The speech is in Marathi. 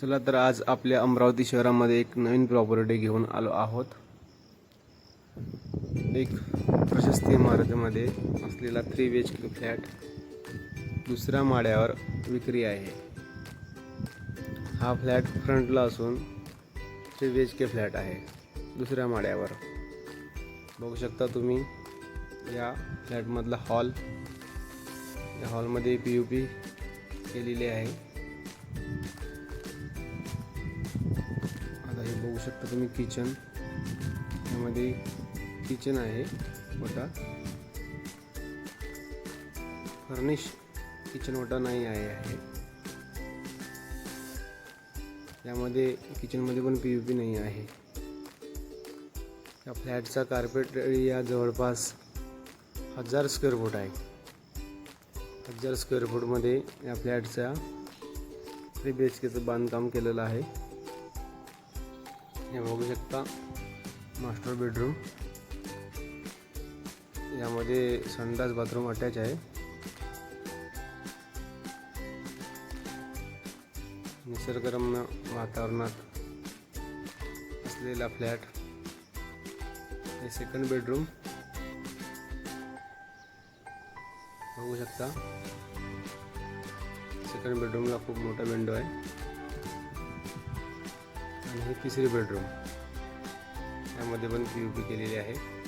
चला तर आज आपल्या अमरावती शहरामध्ये एक नवीन प्रॉपर्टी घेऊन आलो आहोत. एक प्रशस्ती इमारतीमध्ये असलेला three B H K flat दुसऱ्या माळ्यावर विक्री आहे. हा फ्लॅट फ्रंटला असून three B H K flat आहे. दुसऱ्या माळ्यावर बघू शकता तुम्ही या फ्लॅटमधला हॉल या हॉलमध्ये पी यू पी केलेली आहे. बघू शकता तुम्ही किचन यामध्ये किचन आहे मोठा फर्निश किचन मोठा नाही आहे आहे. यामध्ये किचनमध्ये पण पी यू पी नाही आहे. या फ्लॅटचा कार्पेट एरिया जवळपास हजार स्क्वेअर फूट आहे. हजार स्क्वेअर फूटमध्ये या फ्लॅटचा थ्री बी एच केचं बांधकाम केलेलं आहे. हे बघू शकता. मास्टर बेडरूम यामध्ये संडास बाथरूम अटॅच आहे. निसर्गरम्य वातावरणात असलेला फ्लॅट हे सेकंड बेडरूम बघू शकता. सेकंड बेडरूमला खूप मोठा विंडो आहे. आणि हे तिसरी बेडरूम यामध्ये पण पी यू पी केलेली आहे.